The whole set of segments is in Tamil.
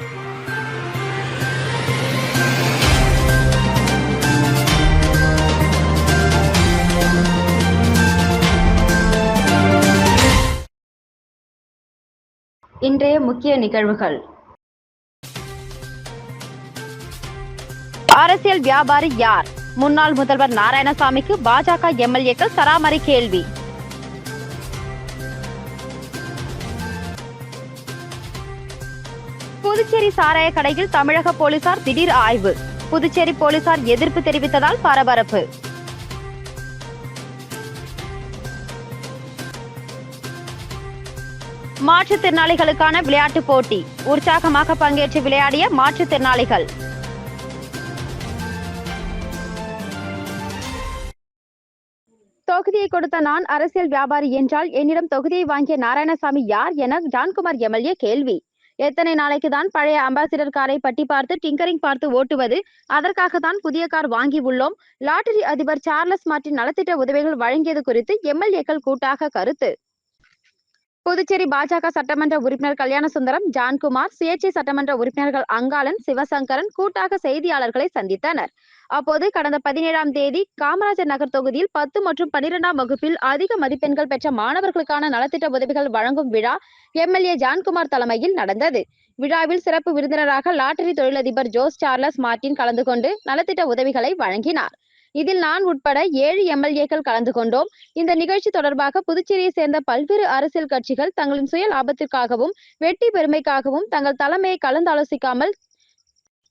இன்றைய முக்கிய நிகழ்வுகள். அரசியல் வியாபாரி யார்? முன்னாள் முதல்வர் நாராயணசாமிக்கு பாஜக எம்எல்ஏக்கள் சராமரி கேள்வி. புதுச்சேரி சாராய கடையில் தமிழக போலீசார் திடீர் ஆய்வு. புதுச்சேரி போலீசார் எதிர்ப்பு தெரிவித்ததால் பரபரப்பு. மாற்றுத்திறனாளிகளுக்கான விளையாட்டுப் போட்டி. உற்சாகமாக பங்கேற்று விளையாடிய மாற்றுத்திறனாளிகள். தொகுதியை கொடுத்த நான் அரசியல் வியாபாரி என்றால் என்னிடம் தொகுதியை வாங்கிய நாராயணசாமி யார் என ஜான்குமார் எம்எல்ஏ கேள்வி. எத்தனை நாளைக்கு தான் பழைய அம்பாசிடர் காரை பட்டி பார்த்து டிங்கரிங் பார்த்து ஓட்டுவது? அதற்காக தான் புதிய கார் வாங்கி உள்ளோம். லாட்டரி அதிபர் சார்லஸ் மார்டின் நலத்திட்ட உதவிகள் வழங்கியது குறித்து எம்எல்ஏக்கள் கூட்டாக கருத்து. புதுச்சேரி பாஜக சட்டமன்ற உறுப்பினர் கல்யாணசுந்தரம் ஜான்குமார் சுயேட்சை சட்டமன்ற உறுப்பினர்கள் அங்காளன் சிவசங்கரன் கூட்டாக செய்தியாளர்களை சந்தித்தனர். அப்போது கடந்த பதினேழாம் தேதி காமராஜர் நகர் தொகுதியில் பத்து மற்றும் பனிரெண்டாம் வகுப்பில் அதிக மதிப்பெண்கள் பெற்ற மாணவர்களுக்கான நலத்திட்ட உதவிகள் வழங்கும் விழா எம்எல்ஏ ஜான்குமார் தலைமையில் நடந்தது. விழாவில் சிறப்பு விருந்தினராக லாட்டரி தொழிலதிபர் ஜோஸ் சார்லஸ் மார்டின் கலந்து கொண்டு நலத்திட்ட உதவிகளை வழங்கினார். இதில் நான் உட்பட ஏழு எம்எல்ஏக்கள் கலந்து கொண்டோம். இந்த நிகழ்ச்சி தொடர்பாக புதுச்சேரியை சேர்ந்த பல்வேறு அரசியல் கட்சிகள் தங்களின் சுய லாபத்திற்காகவும் வெட்டி பெருமைக்காகவும் தங்கள் தலைமையை கலந்தாலோசிக்காமல்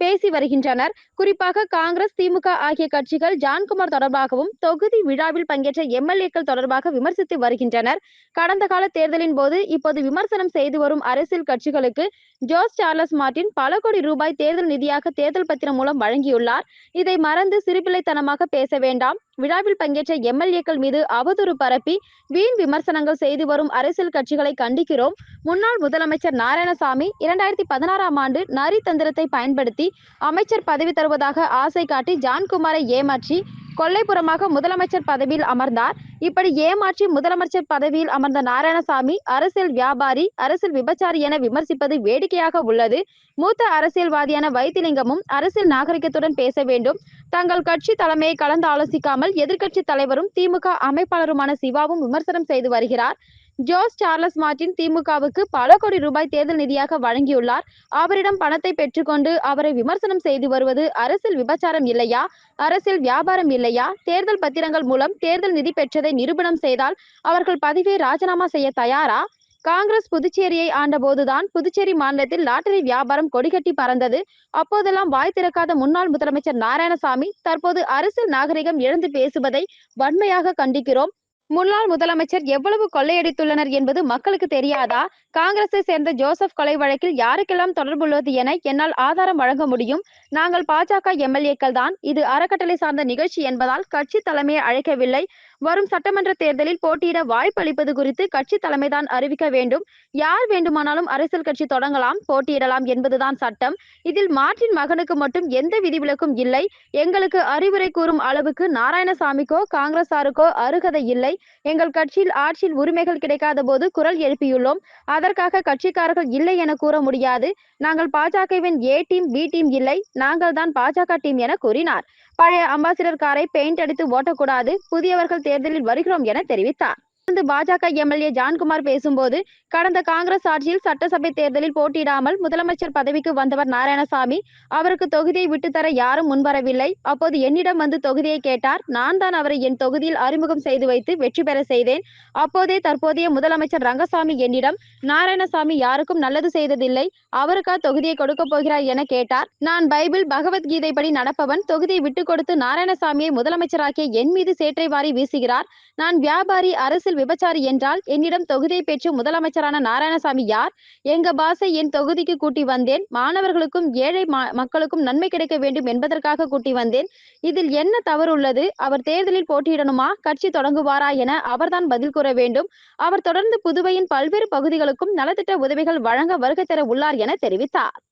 பேசி வருகின்றனர். குறிப்பாக காங்கிரஸ் திமுக ஆகிய கட்சிகள் ஜான்குமார் தொடர்பாகவும் தொகுதி விழாவில் பங்கேற்ற எம்எல்ஏக்கள் தொடர்பாக விமர்சித்து வருகின்றனர். கடந்த கால தேர்தலின் போது இப்போது விமர்சனம் செய்து வரும் அரசியல் கட்சிகளுக்கு ஜோஸ் சார்லஸ் மார்டின் பல கோடி ரூபாய் தேர்தல் நிதியாக தேர்தல் பத்திரம் மூலம் வழங்கியுள்ளார். இதை மறந்து சிறுபிள்ளைத்தனமாக பேச வேண்டாம். விழாவில் பங்கேற்ற எம்எல்ஏக்கள் மீது அவதூறு பரப்பி வீண் விமர்சனங்கள் செய்து வரும் அரசியல் கட்சிகளை கண்டிக்கிறோம். முன்னாள் முதலமைச்சர் நாராயணசாமி இரண்டாயிரத்தி பதினாறாம் ஆண்டு நரி தந்திரத்தை பயன்படுத்தி அமைச்சர் பதவி தருவதாக ஆசை காட்டி ஜான்குமாரை ஏமாற்றி கொல்லைப்புறமாக முதலமைச்சர் பதவியில் அமர்ந்தார். இப்படி ஏமாற்றி முதலமைச்சர் பதவியில் அமர்ந்த நாராயணசாமி அரசியல் வியாபாரி அரசியல் விபச்சாரி என விமர்சிப்பது வேடிக்கையாக உள்ளது. மூத்த அரசியல்வாதியான வைத்திலிங்கமும் அரசியல் நாகரிகத்துடன் பேச வேண்டும். தங்கள் கட்சி தலைமையை கலந்து ஆலோசிக்காமல் எதிர்க்கட்சி தலைவரும் திமுக அமைப்பாளருமான சிவாவும் விமர்சனம் செய்து வருகிறார். ஜோஸ் சார்லஸ் மார்டின் திமுகவுக்கு பல கோடி ரூபாய் தேர்தல் நிதியாக வழங்கியுள்ளார். அவரிடம் பணத்தை பெற்றுக்கொண்டு அவரை விமர்சனம் செய்து வருவது அரசியல் விபச்சாரம் இல்லையா? அரசியல் வியாபாரம் இல்லையா? தேர்தல் பத்திரங்கள் மூலம் தேர்தல் நிதி பெற்றதை நிரூபணம் செய்தால் அவர்கள் பதவியை ராஜினாமா செய்ய தயாரா? காங்கிரஸ் புதுச்சேரியை ஆண்டபோதுதான் புதுச்சேரி மாநிலத்தில் லாட்டரி வியாபாரம் கொடிகட்டி பறந்தது. அப்போதெல்லாம் வாய் திறக்காத முன்னாள் முதலமைச்சர் நாராயணசாமி தற்போது அரசியல் நாகரிகம் எழுந்து பேசுவதை வன்மையாக கண்டிக்கிறோம். முன்னாள் முதலமைச்சர் எவ்வளவு கொள்ளையடித்துள்ளனர் என்பது மக்களுக்கு தெரியாதா? காங்கிரஸை சேர்ந்த ஜோசப் கொலை வழக்கில் யாருக்கெல்லாம் தொடர்புள்ளது என என்னால் ஆதாரம் வழங்க முடியும். நாங்கள் பாஜக எம்எல்ஏக்கள் தான். இது அறக்கட்டளை சார்ந்த நிகழ்ச்சி என்பதால் கட்சி தலைமையை அழைக்கவில்லை. வரும் சட்டமன்ற தேர்தலில் போட்டியிட வாய்ப்பு அளிப்பது குறித்து கட்சி தலைமைதான் அறிவிக்க வேண்டும். யார் வேண்டுமானாலும் அரசியல் கட்சி தொடங்கலாம் போட்டியிடலாம் என்பதுதான் சட்டம். இதில் மார்ட்டின் மகனுக்கு மட்டும் எந்த விதிவிலக்கும் இல்லை. எங்களுக்கு அறிவுரை கூறும் அளவுக்கு நாராயணசாமிக்கோ காங்கிரசாருக்கோ அருகதை இல்லை. எங்கள் கட்சியில் ஆட்சியில் உரிமைகள் கிடைக்காத போது குரல் எழுப்பியுள்ளோம். அதற்காக கட்சிக்காரர்கள் இல்லை என கூற முடியாது. நாங்கள் பாஜகவின் ஏ டீம் பி டீம் இல்லை. நாங்கள் தான் பாஜக டீம் என கூறினார். பழைய அம்பாசிடர் காரை பெயிண்ட் அடித்து ஓட்டக்கூடாது. புதியவர்கள் தேர்தலில் வருகிறோம் என தெரிவித்தார். தொடர்ந்து பாஜக எம்எல்ஏ ஜான்குமார் பேசும்போது கடந்த காங்கிரஸ் ஆட்சியில் சட்டசபை தேர்தலில் போட்டியிடாமல் முதலமைச்சர் பதவிக்கு வந்தவர் நாராயணசாமி அவருக்கு தொகுதியை விட்டுத்தர யாரும் முன்வரவில்லை. அப்போது என்னிடம் வந்து தொகுதியை கேட்டார். நான் தான் அவரை என் தொகுதியில் அறிமுகம் செய்து வைத்து வெற்றி பெற செய்தேன். அப்போதே தற்போதைய முதலமைச்சர் ரங்கசாமி என்னிடம் நாராயணசாமி யாருக்கும் நல்லது செய்ததில்லை. அவருக்கா தொகுதியை கொடுக்க போகிறார் என கேட்டார். நான் பைபிள் பகவத்கீதை படி நடப்பவன். தொகுதியை விட்டுக் கொடுத்து நாராயணசாமியை முதலமைச்சராக்கிய என் மீது சேற்றை வாரி வீசுகிறார். நான் வியாபாரி அரசியல் விபச்சாரி என்றால் என்னிடம் தொகுதியை பெற்று முதலமைச்சரான நாராயணசாமி யார்? எங்க பாசை என் தொகுதிக்கு கூட்டி வந்தேன். மாணவர்களுக்கும் ஏழை மா- மக்களுக்கும் நன்மை கிடைக்க வேண்டும் என்பதற்காக கூட்டி வந்தேன். இதில் என்ன தவறு உள்ளது அவர் தேர்தலில் போட்டியிடணுமா? கட்சி தொடங்குவாரா என அவர்தான் பதில் கூற வேண்டும். அவர் தொடர்ந்து புதுவையின் பல்வேறு பகுதிகளுக்கும் நலத்திட்ட உதவிகள் வழங்க வருகை தர உள்ளார் என தெரிவித்தார்.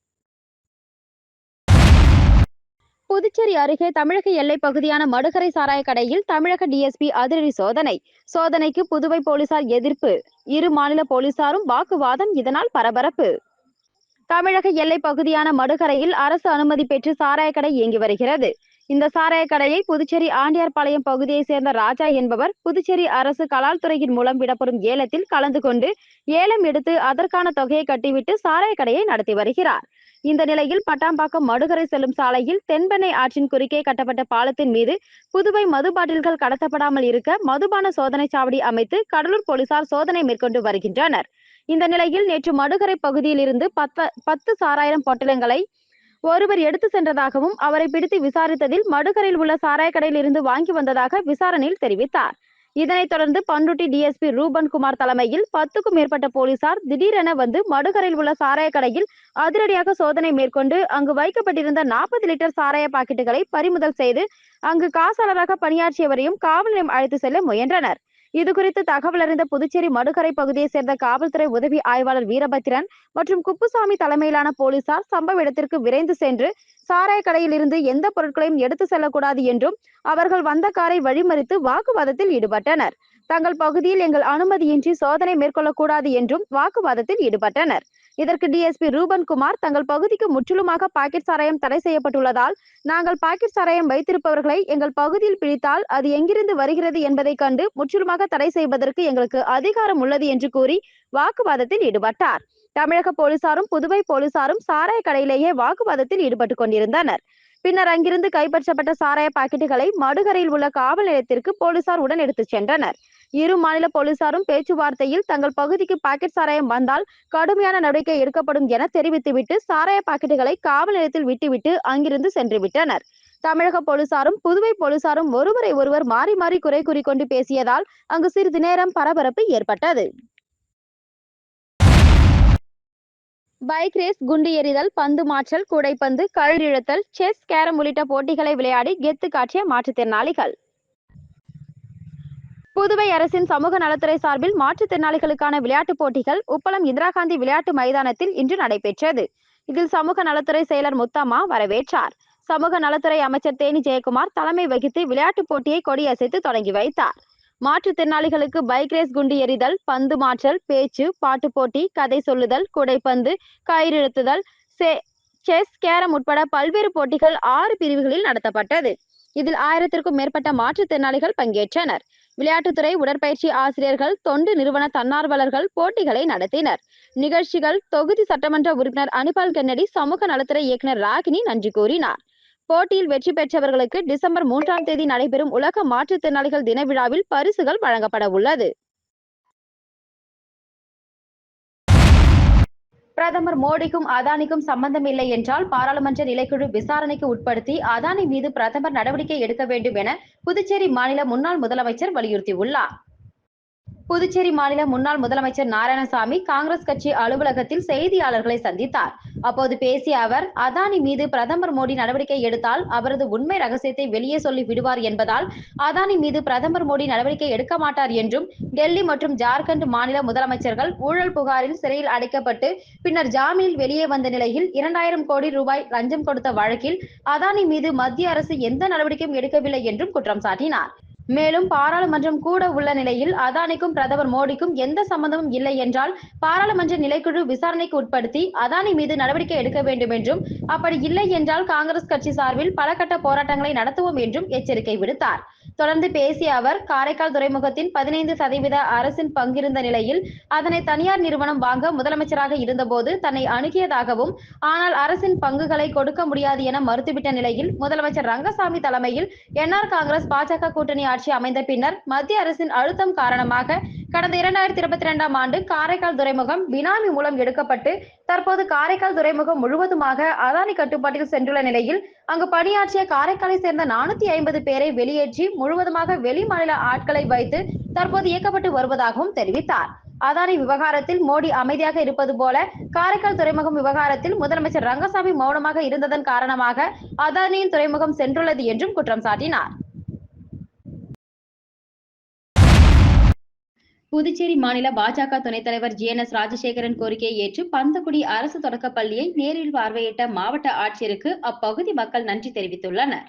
புதுச்சேரி அருகே தமிழக எல்லைப் பகுதியான மடுகரை சாராய கடையில் தமிழக டிஎஸ்பி அதிரடி சோதனை. சோதனைக்கு புதுவை போலீசார் எதிர்ப்பு. இரு மாநில போலீசாரும் வாக்குவாதம் இதனால் பரபரப்பு. தமிழக எல்லை பகுதியான மடுகரையில் அரசு அனுமதி பெற்று சாராய கடை இயங்கி வருகிறது. இந்த சாராய கடையை புதுச்சேரி ஆண்டியார்பாளையம் பகுதியைச் சேர்ந்த ராஜா என்பவர் புதுச்சேரி அரசு கலால் துறையின் மூலம் விடப்படும் ஏலத்தில் கலந்து கொண்டு ஏலம் எடுத்து அதற்கான தொகையை கட்டிவிட்டு சாராய கடையை நடத்தி வருகிறார். இந்த நிலையில் பட்டாம்பாக்கம் மடுகரை செல்லும் சாலையில் தென்பெண்ணை ஆற்றின் குறுக்கே கட்டப்பட்ட பாலத்தின் மீது புதுவை மது பாட்டில்கள் கடத்தப்படாமல் இருக்க மதுபான சோதனை சாவடி அமைத்து கடலூர் போலீசார் சோதனை மேற்கொண்டு வருகின்றனர். இந்த நிலையில் நேற்று மடுகரை பகுதியில் இருந்து பத்த பத்து சாராயிரம் பொட்டலங்களை ஒருவர் எடுத்து சென்றதாகவும் அவரை பிடித்து விசாரித்ததில் மடுகரையில் உள்ள சாராய கடையில் இருந்து வாங்கி வந்ததாக விசாரணையில் தெரிவித்தார். இதனைத் தொடர்ந்து பண்ருட்டி டிஎஸ்பி ரூபன் குமார் தலைமையில் பத்துக்கும் மேற்பட்ட போலீசார் திடீரென வந்து மடுகரையில் உள்ள சாராய கடையில் அதிரடியாக சோதனை மேற்கொண்டு அங்கு வைக்கப்பட்டிருந்த நாற்பது லிட்டர் சாராய பாக்கெட்டுகளை பறிமுதல் செய்து அங்கு காசாளராக பணியாற்றியவரையும் காவல் நிலையம் அழைத்து செல்ல முயன்றனர். இது குறித்து தகவல் அறிந்த புதுச்சேரி மடுகரை பகுதியைச் சேர்ந்த காவல்துறை உதவி ஆய்வாளர் வீரபத்திரன் மற்றும் குப்புசாமி தலைமையிலான போலீசார் சம்பவ இடத்திற்கு விரைந்து சென்று சாராய கடையில் இருந்து எந்த பொருட்களையும் எடுத்து செல்லக்கூடாது என்றும் அவர்கள் வந்த காரை வழிமறித்து வாக்குவாதத்தில் ஈடுபட்டனர். தங்கள் பகுதியில் எங்கள் அனுமதியின்றி சோதனை மேற்கொள்ளக்கூடாது என்றும் வாக்குவாதத்தில் ஈடுபட்டனர். இதற்கு டிஎஸ்பி ரூபன் குமார் தங்கள் பகுதிக்கு முற்றிலுமாக பாக்கெட் சாராயம் தடை செய்யப்பட்டுள்ளதால் நாங்கள் பாக்கெட் சாராயம் வைத்திருப்பவர்களை எங்கள் பகுதியில் பிடித்தால் அது எங்கிருந்து வருகிறது என்பதை கண்டு முற்றிலுமாக தடை செய்வதற்கு எங்களுக்கு அதிகாரம் உள்ளது என்று கூறி வாக்குவாதத்தில் ஈடுபட்டார். தமிழக போலீசாரும் புதுவை போலீசாரும் சாராய கடையிலேயே வாக்குவாதத்தில் ஈடுபட்டு கொண்டிருந்தனர். பின்னர் அங்கிருந்து கைப்பற்றப்பட்ட சாராய பாக்கெட்டுகளை மடுகரையில் உள்ள காவல் நிலையத்திற்கு போலீசார் உடன் எடுத்துச் சென்றனர். இரு மாநில போலீசாரும் பேச்சுவார்த்தையில் தங்கள் பகுதிக்கு பாக்கெட் சாராயம் வந்தால் கடுமையான நடவடிக்கை எடுக்கப்படும் என தெரிவித்துவிட்டு சாராய பாக்கெட்டுகளை காவல் நிலையத்தில் விட்டுவிட்டு அங்கிருந்து சென்றுவிட்டனர் தமிழக போலீசாரும் புதுவை போலீசாரும் ஒருவரை ஒருவர் மாறி மாறி குறை கூறிக்கொண்டு பேசியதால் அங்கு சிறிது நேரம் பரபரப்பு ஏற்பட்டது. பைக் ரேஸ் குண்டு எறிதல் பந்து மாற்றல் கூடைப்பந்து கயிறிழுத்தல் செஸ் கேரம் உள்ளிட்ட போட்டிகளை விளையாடி கெத்து காட்டிய மாற்றுத்திறனாளிகள். புதுவை அரசின் சமூக நலத்துறை சார்பில் மாற்றுத்திறனாளிகளுக்கான விளையாட்டுப் போட்டிகள் உப்பளம் இந்திரா காந்தி விளையாட்டு மைதானத்தில் இன்று நடைபெற்றது. இதில் சமூக நலத்துறை செயலர் முத்தம்மா வரவேற்றார். சமூக நலத்துறை அமைச்சர் தேனி ஜெயக்குமார் தலைமை வகித்து விளையாட்டுப் போட்டியை கொடியசைத்து தொடங்கி வைத்தார். மாற்றுத்திறனாளிகளுக்கு பைக் ரேஸ் குண்டு எறிதல் பந்து மாற்றல் பேச்சு பாட்டு போட்டி கதை சொல்லுதல் குடைப்பந்து கயிறிழுத்துதல் செஸ் கேரம் உட்பட பல்வேறு போட்டிகள் ஆறு பிரிவுகளில் நடத்தப்பட்டது. இதில் ஆயிரத்திற்கும் மேற்பட்ட மாற்றுத்திறனாளிகள் பங்கேற்றனர். விளையாட்டுத்துறை உடற்பயிற்சி ஆசிரியர்கள் தொண்டு நிறுவன தன்னார்வலர்கள் போட்டிகளை நடத்தினர். நிகழ்ச்சிகள் தொகுதி சட்டமன்ற உறுப்பினர் அனுபால் கென்னடி சமூக நலத்துறை இயக்குனர் ராகினி நன்றி கூறினார். போட்டியில் வெற்றி பெற்றவர்களுக்கு டிசம்பர் மூன்றாம் தேதி நடைபெறும் உலக மாற்றுத்திறனாளிகள் தின விழாவில் பரிசுகள் வழங்கப்பட உள்ளது. பிரதமர் மோடிக்கும் அதானிக்கும் சம்பந்தம் இல்லை என்றால் பாராளுமன்ற நிலைக்குழு விசாரணைக்கு உட்படுத்தி அதானி மீது பிரதமர் நடவடிக்கை எடுக்க வேண்டும் என புதுச்சேரி மாநில முன்னாள் முதலமைச்சர் வலியுறுத்தியுள்ளார். புதுச்சேரி மாநில முன்னாள் முதலமைச்சர் நாராயணசாமி காங்கிரஸ் கட்சி அலுவலகத்தில் செய்தியாளர்களை சந்தித்தார். அப்போது பேசிய அவர் அதானி மீது பிரதமர் மோடி நடவடிக்கை எடுத்தால் அவரது உண்மை ரகசியத்தை வெளியே சொல்லி விடுவார் என்பதால் அதானி மீது பிரதமர் மோடி நடவடிக்கை எடுக்க மாட்டார் என்றும் டெல்லி மற்றும் ஜார்க்கண்ட் மாநில முதலமைச்சர்கள் ஊழல் புகாரில் சிறையில் அடைக்கப்பட்டு பின்னர் ஜாமீனில் வெளியே வந்த நிலையில் இரண்டாயிரம் கோடி ரூபாய் லஞ்சம் கொடுத்த வழக்கில் அதானி மீது மத்திய அரசு எந்த நடவடிக்கையும் எடுக்கவில்லை என்றும் குற்றம் சாட்டினார். மேலும் பாராளுமன்றம் கூட உள்ள நிலையில் அதானிக்கும் பிரதமர் மோடிக்கும் எந்த சம்பந்தமும் இல்லை என்றால் பாராளுமன்ற நிலைக்குழு விசாரணைக்கு உட்படுத்தி அதானி மீது நடவடிக்கை எடுக்க வேண்டும் என்றும் அப்படி இல்லை என்றால் காங்கிரஸ் கட்சி சார்பில் பல கட்ட போராட்டங்களை நடத்துவோம் என்றும் எச்சரிக்கை விடுத்தார். தொடர்ந்து பேசிய அவர் காரைக்கால் துறைமுகத்தின் பதினைந்து சதவீத அரசின் பங்கிருந்த நிலையில் அதனை தனியார் நிறுவனம் வாங்க முதலமைச்சராக இருந்தபோது தன்னை அணுகியதாகவும் ஆனால் அரசின் பங்குகளை கொடுக்க முடியாது என மறுத்துவிட்ட நிலையில் முதலமைச்சர் ரங்கசாமி தலைமையில் என்ஆர் காங்கிரஸ் பாஜக கூட்டணி ஆட்சி அமைந்த பின்னர் மத்திய அரசின் அழுத்தம் காரணமாக கடந்த இரண்டாயிரத்தி இருபத்தி இரண்டாம் ஆண்டு காரைக்கால் துறைமுகம் பினாமி மூலம் எடுக்கப்பட்டு தற்போது காரைக்கால் துறைமுகம் முழுவதுமாக அதானி கட்டுப்பாட்டில் சென்றுள்ள நிலையில் அங்கு பணியாற்றிய காரைக்காலை சேர்ந்த நானூத்தி ஐம்பது பேரை வெளியேற்றி முழுவதுமாக வெளி மாநில ஆட்களை வைத்து தற்போது இயக்கப்பட்டு வருவதாகவும் தெரிவித்தார். அதானி விவகாரத்தில் மோடி அமைதியாக இருப்பது போல காரைக்கால் துறைமுகம் விவகாரத்தில் முதலமைச்சர் ரங்கசாமி மௌனமாக இருந்ததன் காரணமாக அதானியின் துறைமுகம் சென்றுள்ளது என்றும் குற்றம் சாட்டினார். புதுச்சேரி மாநில பாஜக துணைத் தலைவர் ஜி என் எஸ் ராஜசேகரன் கோரிக்கையை ஏற்று பந்தக்குடி அரசு தொடக்கப் பள்ளியை நேரில் பார்வையிட்ட மாவட்ட ஆட்சியருக்கு அப்பகுதி மக்கள் நன்றி தெரிவித்துள்ளனர்.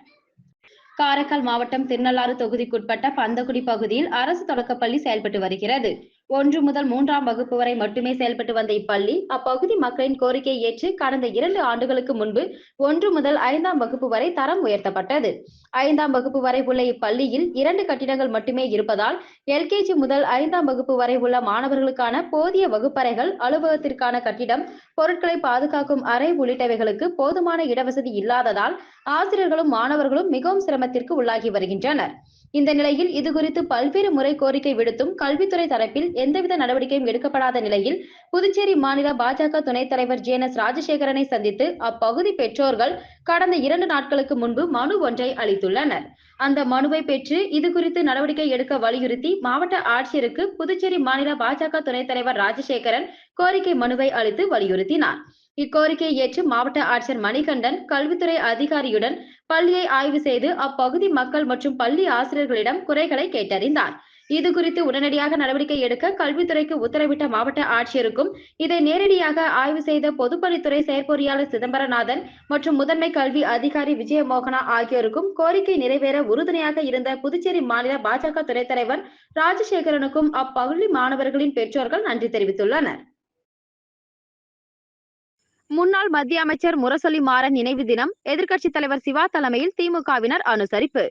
காரைக்கால் மாவட்டம் திருநள்ளாறு தொகுதிக்குட்பட்ட பந்தக்குடி பகுதியில் அரசு தொடக்கப்பள்ளி செயல்பட்டு வருகிறது. ஒன்று முதல் மூன்றாம் வகுப்பு வரை மட்டுமே செயல்பட்டு வந்த இப்பள்ளி அப்பகுதி மக்களின் கோரிக்கையை ஏற்று கடந்த இரண்டு ஆண்டுகளுக்கு முன்பு ஒன்று முதல் ஐந்தாம் வகுப்பு வரை தரம் உயர்த்தப்பட்டது. ஐந்தாம் வகுப்பு வரை உள்ள இப்பள்ளியில் இரண்டு கட்டிடங்கள் மட்டுமே இருப்பதால் எல்கேஜி முதல் ஐந்தாம் வகுப்பு வரை உள்ள மாணவர்களுக்கான போதிய வகுப்பறைகள் அலுவலகத்திற்கான கட்டிடம் பொருட்களை பாதுகாக்கும் அறை உள்ளிட்டவைகளுக்கு போதுமான இடவசதி இல்லாததால் ஆசிரியர்களும் மாணவர்களும் மிகவும் சிரமத்திற்கு உள்ளாகி வருகின்றனர். இந்த நிலையில் இதுகுறித்து பல்வேறு முறை கோரிக்கை விடுத்தும் கல்வித்துறை தரப்பில் எந்தவித நடவடிக்கையும் எடுக்கப்படாத நிலையில் புதுச்சேரி மாநில பாஜக துணைத் தலைவர் ஜே என் எஸ் ராஜசேகரனை சந்தித்து அப்பகுதி பெற்றோர்கள் கடந்த இரண்டு நாட்களுக்கு முன்பு மனு ஒன்றை அளித்துள்ளனர். அந்த மனுவை பெற்று இது குறித்து நடவடிக்கை எடுக்க வலியுறுத்தி மாவட்ட ஆட்சியருக்கு புதுச்சேரி மாநில பாஜக துணைத் தலைவர் ராஜசேகரன் கோரிக்கை மனுவை அளித்து வலியுறுத்தினார். இக்கோரிக்கையை ஏற்று மாவட்ட ஆட்சியர் மணிகண்டன் கல்வித்துறை அதிகாரியுடன் பள்ளியை ஆய்வு செய்து அப்பகுதி மக்கள் மற்றும் பள்ளி ஆசிரியர்களிடம் குறைகளை கேட்டறிந்தார். இது குறித்து உடனடியாக நடவடிக்கை எடுக்க கல்வித்துறைக்கு உத்தரவிட்ட மாவட்ட ஆட்சியருக்கும் இதை நேரடியாக ஆய்வு செய்த பொதுப்பணித்துறை செயற்பொறியாளர் சிதம்பரநாதன் மற்றும் முதன்மை கல்வி அதிகாரி விஜயமோகனா ஆகியோருக்கும் கோரிக்கை நிறைவேற உறுதுணையாக இருந்த புதுச்சேரி மாநில பாஜக துணைத் தலைவர் ராஜசேகரனுக்கும் அப்பகுதி மாணவர்களின் பெற்றோர்கள் நன்றி தெரிவித்துள்ளனர். முன்னாள் மத்திய அமைச்சர் முரசொலி மாறன் நினைவு தினம் எதிர்க்கட்சித் தலைவர் சிவா தலைமையில் திமுகவினர் அனுசரிப்பு.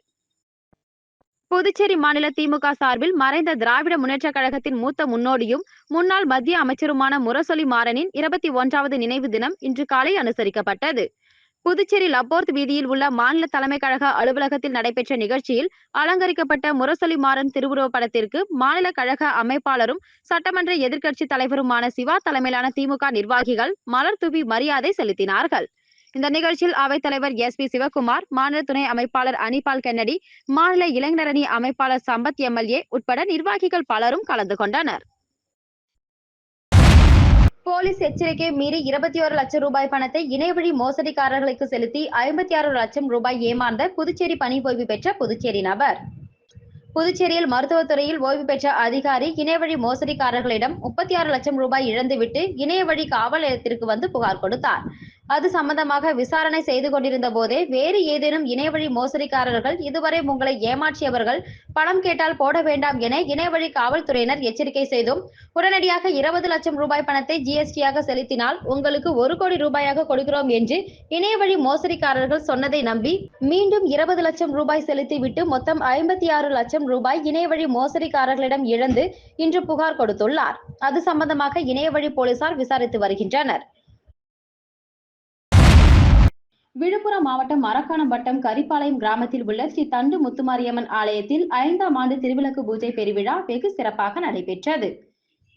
புதுச்சேரி மாநில திமுக சார்பில் மறைந்த திராவிட முன்னேற்றக் கழகத்தின் மூத்த முன்னோடியும் முன்னாள் மத்திய அமைச்சருமான முரசொலி மாறனின் இருபத்தி ஒன்றாவது நினைவு தினம் இன்று காலை அனுசரிக்கப்பட்டது. புதுச்சேரி லப்போர்த் வீதியில் உள்ள மாநில தலைமை கழக அலுவலகத்தில் நடைபெற்ற நிகழ்ச்சியில் அலங்கரிக்கப்பட்ட முரசொலி மாறன் திருவுருவ படத்திற்கு மாநில கழக அமைப்பாளரும் சட்டமன்ற எதிர்க்கட்சி தலைவருமான சிவா தலைமையிலான திமுக நிர்வாகிகள் மலர் தூவி மரியாதை செலுத்தினார்கள். இந்த நிகழ்ச்சியில் அவைத்தலைவர் எஸ் பி சிவகுமார் மாநில துணை அமைப்பாளர் அனிபால் கென்னடி மாநில இளைஞரணி அமைப்பாளர் சம்பத் எம்எல்ஏ உட்பட நிர்வாகிகள் பலரும் கலந்து கொண்டனர். போலீஸ் எச்சரிக்கை மீறி இருபத்தி ஒரு லட்சம் ரூபாய் பணத்தை இணையவழி மோசடிக்காரர்களுக்கு செலுத்தி ஐம்பத்தி ஆறு லட்சம் ரூபாய் ஏமாந்த புதுச்சேரி பணி ஓய்வு பெற்ற புதுச்சேரி நபர். புதுச்சேரியில் மருத்துவத்துறையில் ஓய்வு பெற்ற அதிகாரி இணையவழி மோசடிக்காரர்களிடம் முப்பத்தி ஆறு லட்சம் ரூபாய் இழந்துவிட்டு இணையவழி காவல் நிலையத்திற்கு வந்து புகார் கொடுத்தார். அது சம்பந்தமாக விசாரணை செய்து கொண்டிருந்த போதே வேறு ஏதேனும் இணையவழி மோசடிக்காரர்கள் இதுவரை உங்களை ஏமாற்றியவர்கள் பணம் கேட்டால் போட வேண்டாம் என இணையவழி காவல்துறையினர் எச்சரிக்கை செய்தும் உடனடியாக இருபது லட்சம் ரூபாய் பணத்தை ஜிஎஸ்டியாக செலுத்தினால் உங்களுக்கு ஒரு கோடி ரூபாயாக கொடுக்கிறோம் என்று இணையவழி மோசடிக்காரர்கள் சொன்னதை நம்பி மீண்டும் இருபது லட்சம் ரூபாய் செலுத்திவிட்டு மொத்தம் ஐம்பத்தி ஆறு லட்சம் ரூபாய் இணையவழி மோசடிக்காரர்களிடம் இழந்து இன்று புகார் கொடுத்துள்ளார். அது சம்பந்தமாக இணையவழி போலீசார் விசாரித்து வருகின்றனர். விழுப்புரம் மாவட்டம் மரக்காணம் வட்டம் கரிப்பாளையம் கிராமத்தில் உள்ள ஸ்ரீ தண்டு முத்துமாரியம்மன் ஆலயத்தில் ஐந்தாம் ஆண்டு திருவிளக்கு பூஜை பெருவிழா வெகு சிறப்பாக நடைபெற்றது.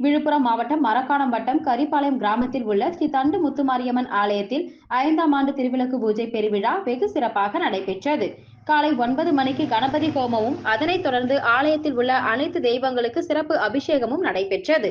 விழுப்புரம் மாவட்டம் மரக்காணம் வட்டம் கரிப்பாளையம் கிராமத்தில் உள்ள ஸ்ரீ தண்டு முத்துமாரியம்மன் ஆலயத்தில் ஐந்தாம் ஆண்டு திருவிளக்கு பூஜை பெருவிழா வெகு சிறப்பாக நடைபெற்றது. காலை ஒன்பது மணிக்கு கணபதி ஹோமமும் அதனைத் தொடர்ந்து ஆலயத்தில் உள்ள அனைத்து தெய்வங்களுக்கு சிறப்பு அபிஷேகமும் நடைபெற்றது.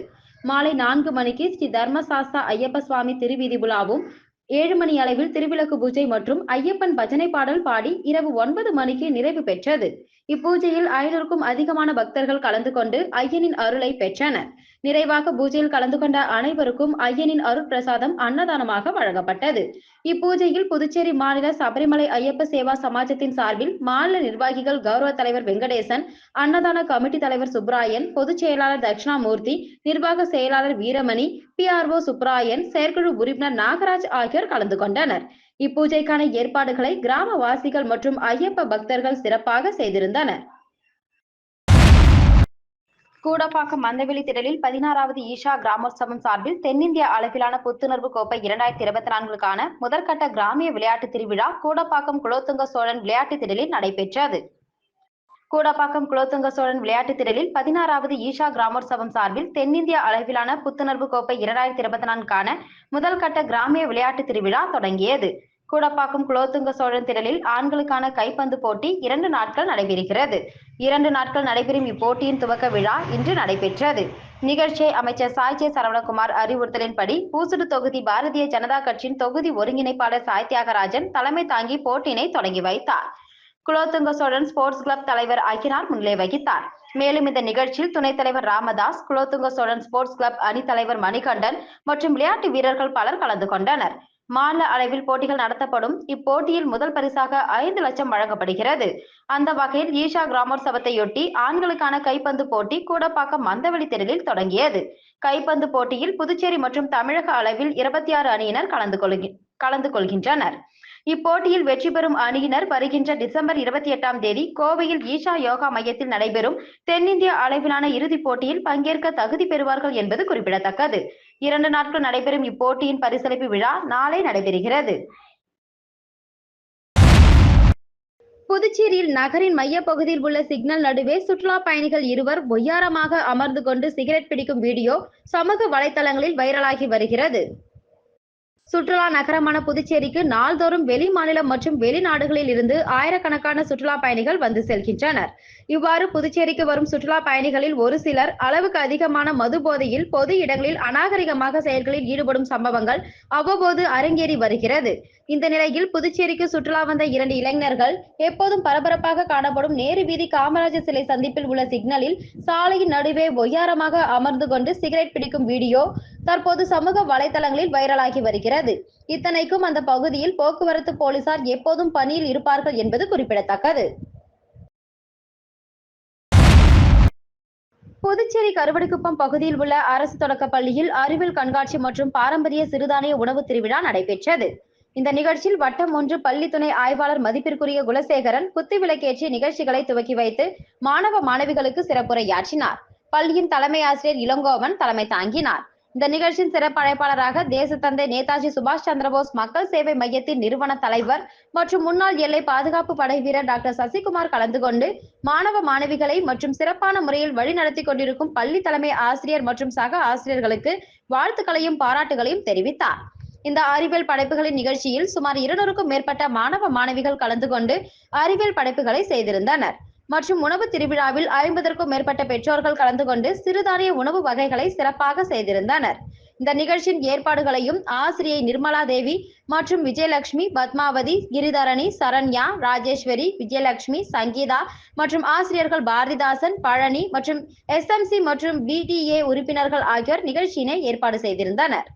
மாலை நான்கு மணிக்கு ஸ்ரீ தர்மசாஸ்தா ஐயப்ப சுவாமி திருவீதி விழாவும் ஏழு மணி அளவில் திருவிளக்கு பூஜை மற்றும் ஐயப்பன் பஜனை பாடல் பாடி இரவு ஒன்பது மணிக்கு நிறைவு பெற்றது. இப்பூஜையில் ஐநூறுக்கும் அதிகமான பக்தர்கள் கலந்து கொண்டு ஐயனின் அருளை பெற்றனர். நிறைவாக பூஜையில் கலந்து கொண்ட அனைவருக்கும் ஐயனின் அருள் பிரசாதம் அன்னதானமாக வழங்கப்பட்டது. இப்பூஜையில் புதுச்சேரி மாநில சபரிமலை ஐயப்ப சேவா சமாஜத்தின் சார்பில் மாநில நிர்வாகிகள் கௌரவ தலைவர் வெங்கடேசன் அன்னதான கமிட்டி தலைவர் சுப்ராயன் பொதுச் செயலாளர் தட்சிணாமூர்த்தி நிர்வாக செயலாளர் வீரமணி பிஆர்ஓ சுப்ராயன் செயற்குழு உறுப்பினர் நாகராஜ் ஆகியோர் கலந்து கொண்டனர். இப்பூஜைக்கான ஏற்பாடுகளை கிராமவாசிகள் மற்றும் ஐயப்ப பக்தர்கள் சிறப்பாக செய்திருந்தனர். கூடப்பாக்கம் மந்தவெளி திடலில் பதினாறாவது ஈஷா கிராமோற்சவம் சார்பில் தென்னிந்திய அளவிலான புத்துணர்வு கோப்பை இரண்டாயிரத்தி இருபத்தி நான்குக்கான முதற்கட்ட கிராமிய விளையாட்டு திருவிழா கூடப்பாக்கம் குலோத்துங்க சோழன் விளையாட்டு திடலில் நடைபெற்றது. கூடப்பாக்கம் குலோத்துங்க சோழன் விளையாட்டு திடலில் பதினாறாவது ஈஷா கிராமோற்சவம் சார்பில் தென்னிந்திய அளவிலான புத்துணர்வு கோப்பை இரண்டாயிரத்தி இருபத்தி நான்கான முதல் கட்ட கிராமிய விளையாட்டு திருவிழா தொடங்கியது. கூடப்பாக்கம் குலோத்துங்க சோழன் திடலில் ஆண்களுக்கான கைப்பந்து போட்டி இரண்டு நாட்கள் நடைபெறுகிறது. இரண்டு நாட்கள் நடைபெறும் இப்போட்டியின் துவக்க விழா இன்று நடைபெற்றது. நிகழ்ச்சியை அமைச்சர் சாய்ஜே சரவணகுமார் அறிவுறுத்தலின்படி பூசுடு தொகுதி பாரதிய ஜனதா கட்சியின் தொகுதி ஒருங்கிணைப்பாளர் சாய் தியாகராஜன் தலைமை தாங்கி போட்டியினை தொடங்கி வைத்தார். குலோத்துங்க சோழன் ஸ்போர்ட்ஸ் கிளப் தலைவர் அகினார் முன்னிலை வகித்தார். மேலும் இந்த நிகழ்ச்சியில் துணைத் தலைவர் ராமதாஸ் குலோத்துங்க சோழன் ஸ்போர்ட்ஸ் கிளப் அணி தலைவர் மணிகண்டன் மற்றும் விளையாட்டு வீரர்கள் பலர் கலந்து கொண்டனர். மாநில அளவில் போட்டிகள் நடத்தப்படும். இப்போட்டியில் முதல் பரிசாக ஐந்து லட்சம் வழங்கப்படுகிறது. அந்த வகையில் ஈஷா கிராமோற்சவத்தையொட்டி ஆண்களுக்கான கைப்பந்து போட்டி கூடப்பாக்கம் மந்தவெளி தெருவில் தொடங்கியது. கைப்பந்து போட்டியில் புதுச்சேரி மற்றும் தமிழக அளவில் இருபத்தி ஆறு அணியினர் கலந்து கொள்கி கலந்து கொள்கின்றனர். இப்போட்டியில் வெற்றி பெறும் அணியினர் வருகின்ற டிசம்பர் இருபத்தி எட்டாம் தேதி கோவையில் ஈஷா யோகா மையத்தில் நடைபெறும் தென்னிந்திய அளவிலான இறுதிப் போட்டியில் பங்கேற்க தகுதி பெறுவார்கள் என்பது குறிப்பிடத்தக்கது. இரண்டு நாட்கள் நடைபெறும் இப்போட்டியின் பரிசளிப்பு விழா நாளை நடைபெறுகிறது. புதுச்சேரியில் நகரின் மையப்பகுதியில் உள்ள சிக்னல் நடுவே சுற்றுலா பயணிகள் இருவர் ஒய்யாரமாக அமர்ந்து கொண்டு சிகரெட் பிடிக்கும் வீடியோ சமூக வலைதளங்களில் வைரலாகி வருகிறது. சுற்றுலா நகரமான புதுச்சேரிக்கு நாள்தோறும் வெளி மாநிலம் மற்றும் வெளிநாடுகளில் இருந்து ஆயிரக்கணக்கான சுற்றுலா பயணிகள் வந்து செல்கின்றனர். இவ்வாறு புதுச்சேரிக்கு வரும் சுற்றுலா பயணிகளில் ஒரு சிலர் அளவுக்கு அதிகமான மது போதையில் பொது இடங்களில் அநாகரிகமாக செயல்களில் ஈடுபடும் சம்பவங்கள் அவ்வப்போது அரங்கேறி வருகிறது. இந்த நிலையில் புதுச்சேரிக்கு சுற்றுலா வந்த இரண்டு இளைஞர்கள் எப்போதும் பரபரப்பாக காணப்படும் நேரு வீதி காமராஜர் சிலை சந்திப்பில் உள்ள சிக்னலில் சாலையின் நடுவே ஒய்யாரமாக அமர்ந்து கொண்டு சிகரெட் பிடிக்கும் வீடியோ தற்போது சமூக வலைதளங்களில் வைரலாகி வருகிறது. இத்தனைக்கும் அந்த பகுதியில் போக்குவரத்து போலீசார் எப்போதும் பணியில் இருப்பார்கள் என்பது குறிப்பிடத்தக்கது. புதுச்சேரி கருவடிக்குப்பம் பகுதியில் உள்ள அரசு தொடக்கப் பள்ளியில் அறிவியல் கண்காட்சி மற்றும் பாரம்பரிய சிறுதானிய உணவு திருவிழா நடைபெற்றது. இந்த நிகழ்ச்சியில் வட்டம் ஒன்று பள்ளி துணை ஆய்வாளர் மதிப்பிற்குரிய குலசேகரன் குத்துவிளக்கேற்றி நிகழ்ச்சிகளை துவக்கி வைத்து மாணவ மாணவிகளுக்கு சிறப்புரையாற்றினார். பள்ளியின் தலைமை ஆசிரியர் இளங்கோவன் தலைமை தாங்கினார். இந்த நிகழ்ச்சியின் சிறப்பு அழைப்பாளராக தேசத்தந்தை நேதாஜி சுபாஷ் சந்திரபோஸ் மக்கள் சேவை மையத்தின் நிறுவன தலைவர் மற்றும் முன்னாள் எல்லை பாதுகாப்பு படை வீரர் டாக்டர் சசிகுமார் கலந்து கொண்டு மாணவ மாணவிகளை மற்றும் சிறப்பான முறையில் வழிநடத்தி கொண்டிருக்கும் பள்ளி தலைமை ஆசிரியர் மற்றும் சக ஆசிரியர்களுக்கு வாழ்த்துக்களையும் பாராட்டுகளையும் தெரிவித்தார். இந்த அறிவியல் படைப்புகளின் நிகழ்ச்சியில் சுமார் இருநூறுக்கும் மேற்பட்ட மாணவ மாணவிகள் கலந்து கொண்டு அறிவியல் படைப்புகளை செய்திருந்தனர். மற்றும் உணவு திருவிழாவில் ஐம்பதற்கும் மேற்பட்ட பெற்றோர்கள் கலந்து கொண்டு சிறுதானிய உணவு வகைகளை சிறப்பாக செய்திருந்தனர். இந்த நிகழ்ச்சியின் ஏற்பாடுகளையும் ஆசிரியை நிர்மலா தேவி மற்றும் விஜயலட்சுமி பத்மாவதி கிரிதரணி சரண்யா ராஜேஸ்வரி விஜயலட்சுமி சங்கீதா மற்றும் ஆசிரியர்கள் பாரதிதாசன் பழனி மற்றும் எஸ்எம்சி மற்றும் பிடிஏ உறுப்பினர்கள் ஆகியோர் நிகழ்ச்சியினை ஏற்பாடு செய்திருந்தனர்.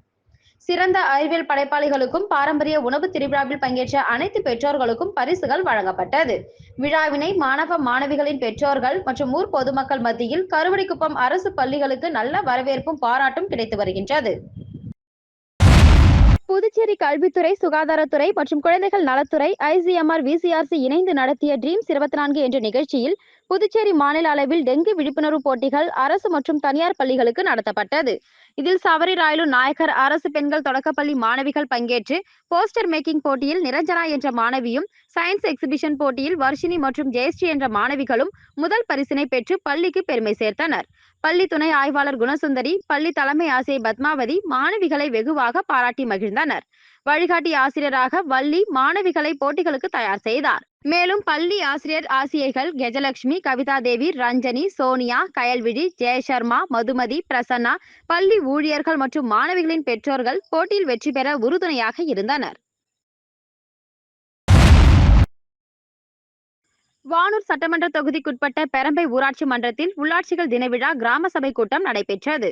சிறந்த அறிவியல் படைப்பாளிகளுக்கும் பாரம்பரிய உணவு திருவிழாவில் பங்கேற்ற அனைத்து பெற்றோர்களுக்கும் பரிசுகள் வழங்கப்பட்டது. விழாவினை மாணவ மாணவிகளின் பெற்றோர்கள் மற்றும் ஊர் பொதுமக்கள் மத்தியில் கருவடிக்குப்பம் அரசு பள்ளிகளுக்கு நல்ல வரவேற்பும் பாராட்டும் கிடைத்து வருகின்றது. புதுச்சேரி கல்வித்துறை சுகாதாரத்துறை மற்றும் குழந்தைகள் நலத்துறை ஐசிஎம்ஆர் விசிஆர்சி இணைந்து நடத்திய ட்ரீம்ஸ் இருபத்தி நான்கு என்ற நிகழ்ச்சியில் புதுச்சேரி மாநில அளவில் டெங்கு விழிப்புணர்வு போட்டிகள் அரசு மற்றும் தனியார் பள்ளிகளுக்கு நடத்தப்பட்டது. இதில் சவரி ராயலு நாயக்கர் அரசு பெண்கள் தொடக்கப்பள்ளி மாணவிகள் பங்கேற்று போஸ்டர் மேக்கிங் போட்டியில் நிரஞ்சனா என்ற மாணவியும் சயின்ஸ் எக்ஸிபிஷன் போட்டியில் வர்ஷினி மற்றும் ஜெயஸ்ரீ என்ற மாணவிகளும் முதல் பரிசினை பெற்று பள்ளிக்கு பெருமை சேர்த்தனர். பள்ளி துணை ஆய்வாளர் குணசுந்தரி பள்ளி தலைமை ஆசிரியர் பத்மாவதி மாணவிகளை வெகுவாக பாராட்டி மகிழ்ந்தனர். வழிகாட்டி ஆசிரியராக வள்ளி மாணவிகளை போட்டிகளுக்கு தயார் செய்தார். மேலும் பள்ளி ஆசிரியர் ஆசிரியர்கள் கஜலட்சுமி கவிதா தேவி ரஞ்சனி சோனியா கயல்விழி ஜெயசர்மா மதுமதி பிரசன்னா பள்ளி ஊழியர்கள் மற்றும் மாணவிகளின் பெற்றோர்கள் போட்டியில் வெற்றி பெற உறுதுணையாக இருந்தனர். வானூர் சட்டமன்ற தொகுதிக்குட்பட்ட பெரம்பை ஊராட்சி மன்றத்தில் உள்ளாட்சிகள் தினவிழா கிராம சபை கூட்டம் நடைபெற்றது.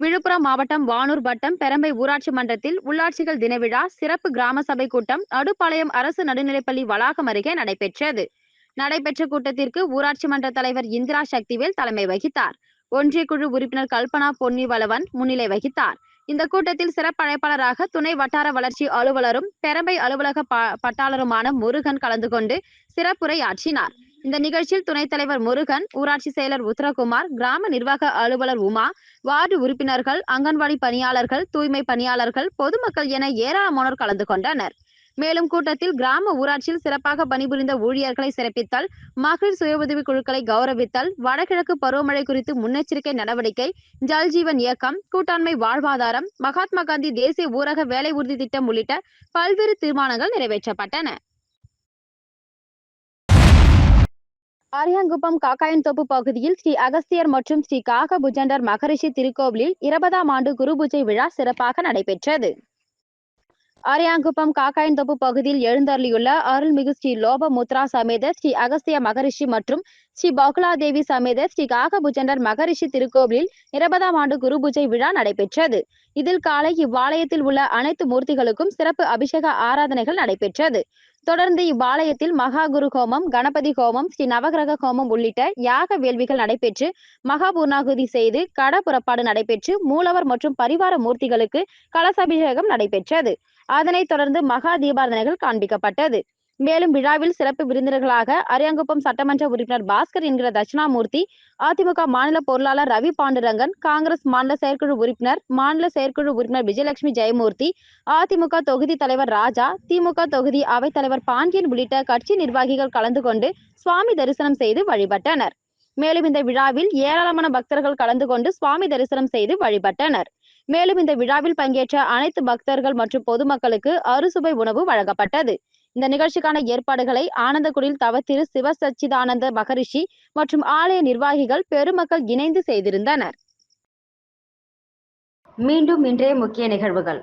விழுப்புரம் மாவட்டம் வானூர் வட்டம் பெரம்பை ஊராட்சி மன்றத்தில் உள்ளாட்சிகள் தினவிழா சிறப்பு கிராம சபை கூட்டம் நடுப்பாளையம் அரசு நடுநிலைப்பள்ளி வளாகம் அருகே நடைபெற்றது. நடைபெற்ற கூட்டத்திற்கு ஊராட்சி மன்ற தலைவர் இந்திரா சக்திவேல் தலைமை வகித்தார். ஒன்றிய குழு உறுப்பினர் கல்பனா பொன்னிவளவன் முன்னிலை வகித்தார். இந்த கூட்டத்தில் சிறப்பு அழைப்பாளராக துணை வட்டார வளர்ச்சி அலுவலரும் பெரம்பை அலுவலக ப- பட்டாளருமான முருகன் கலந்து கொண்டு சிறப்புரை ஆற்றினார் இந்த நிகழ்ச்சியில் துணைத் தலைவர் முருகன் ஊராட்சி செயலர் உத்தரகுமார் கிராம நிர்வாக அலுவலர் உமா வார்டு உறுப்பினர்கள் அங்கன்வாடி பணியாளர்கள் தூய்மை பணியாளர்கள் பொதுமக்கள் என ஏராளமானோர் கலந்து கொண்டனர். மேலும் கூட்டத்தில் கிராம ஊராட்சியில் சிறப்பாக பணிபுரிந்த ஊழியர்களை சிறப்பித்தல் மகளிர் சுய உதவி குழுக்களை கௌரவித்தல் வடகிழக்கு பருவமழை குறித்து முன்னெச்சரிக்கை நடவடிக்கை ஜல்ஜீவன் இயக்கம் கூட்டாண்மை வாழ்வாதாரம் மகாத்மா காந்தி தேசிய ஊரக வேலை உறுதி திட்டம் உள்ளிட்ட பல்வேறு தீர்மானங்கள் நிறைவேற்றப்பட்டன. அரியாங்குப்பம் காக்காயன்தோப்பு பகுதியில் ஸ்ரீ அகஸ்தியர் மற்றும் ஸ்ரீ காகபுஜண்டர் மகரிஷி திருக்கோவிலில் இருபதாம் ஆண்டு குருபூஜை விழா சிறப்பாக நடைபெற்றது. அரியாங்குப்பம் காக்காயன்தோப்பு பகுதியில் எழுந்தருளியுள்ள அருள்மிகு ஸ்ரீ லோபமுத்ரா சமேத ஸ்ரீ அகஸ்திய மகரிஷி மற்றும் ஸ்ரீ பகுலாதேவி சமேத ஸ்ரீ காகபுஜண்டர் மகரிஷி திருக்கோவிலில் இருபதாம் ஆண்டு குருபூஜை விழா நடைபெற்றது. இதில் காலை இவ்வாலயத்தில் உள்ள அனைத்து மூர்த்திகளுக்கும் சிறப்பு அபிஷேக ஆராதனைகள் நடைபெற்றது. தொடர்ந்து இவ்வாலயத்தில் மகா குரு ஹோமம் கணபதி ஹோமம் ஸ்ரீ நவகிரக ஹோமம் உள்ளிட்ட யாக வேள்விகள் நடைபெற்று மகா பூர்ணாகுதி செய்து கட புறப்பாடு நடைபெற்று மூலவர் மற்றும் பரிவார மூர்த்திகளுக்கு கலசாபிஷேகம் நடைபெற்றது. அதனைத் தொடர்ந்து மகா தீபாரதனைகள் காண்பிக்கப்பட்டது. மேலும் விழாவில் சிறப்பு விருந்தினர்களாக அரியாங்குப்பம் சட்டமன்ற உறுப்பினர் பாஸ்கர் என்கிற தட்சிணாமூர்த்தி அதிமுக மாநில பொருளாளர் ரவி பாண்டுரங்கன் காங்கிரஸ் மாநில செயற்குழு உறுப்பினர் மாநில செயற்குழு உறுப்பினர் விஜயலட்சுமி ஜெயமூர்த்தி அதிமுக தொகுதி தலைவர் ராஜா திமுக தொகுதி அவைத்தலைவர் பாண்டியன் உள்ளிட்ட கட்சி நிர்வாகிகள் கலந்து கொண்டு சுவாமி தரிசனம் செய்து வழிபட்டனர். மேலும் இந்த விழாவில் ஏராளமான பக்தர்கள் கலந்து கொண்டு சுவாமி தரிசனம் செய்து வழிபட்டனர். மேலும் இந்த விழாவில் பங்கேற்ற அனைத்து பக்தர்கள் மற்றும் பொதுமக்களுக்கு அறுசுவை உணவு வழங்கப்பட்டது. இந்த நிகழ்ச்சிக்கான ஏற்பாடுகளை ஆனந்தகுடியில் தவ திரு சிவ சச்சிதானந்த மகரிஷி மற்றும் ஆலய நிர்வாகிகள் பெருமக்கள் இணைந்து செய்திருந்தனர். மீண்டும் இன்றைய முக்கிய நிகழ்வுகள்.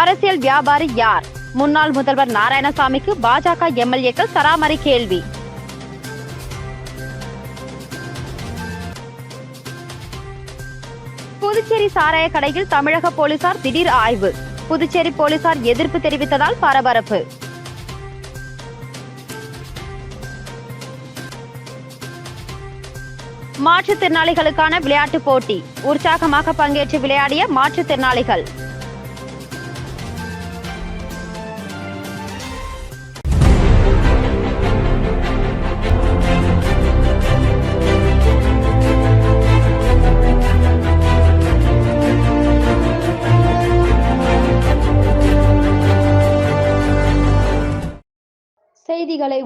அரசியல் வியாபாரி யார்? முன்னாள் முதல்வர் நாராயணசாமிக்கு பாஜக எம்எல்ஏக்கள் சராமரி கேள்வி. புதுச்சேரி சாராய கடையில் தமிழக போலீசார் திடீர் ஆய்வு. புதுச்சேரி போலீசார் எதிர்ப்பு தெரிவித்ததால் பரபரப்பு. மாற்றுத்திறனாளிகளுக்கான விளையாட்டுப் போட்டி. உற்சாகமாக பங்கேற்று விளையாடிய மாற்றுத்திறனாளிகள்.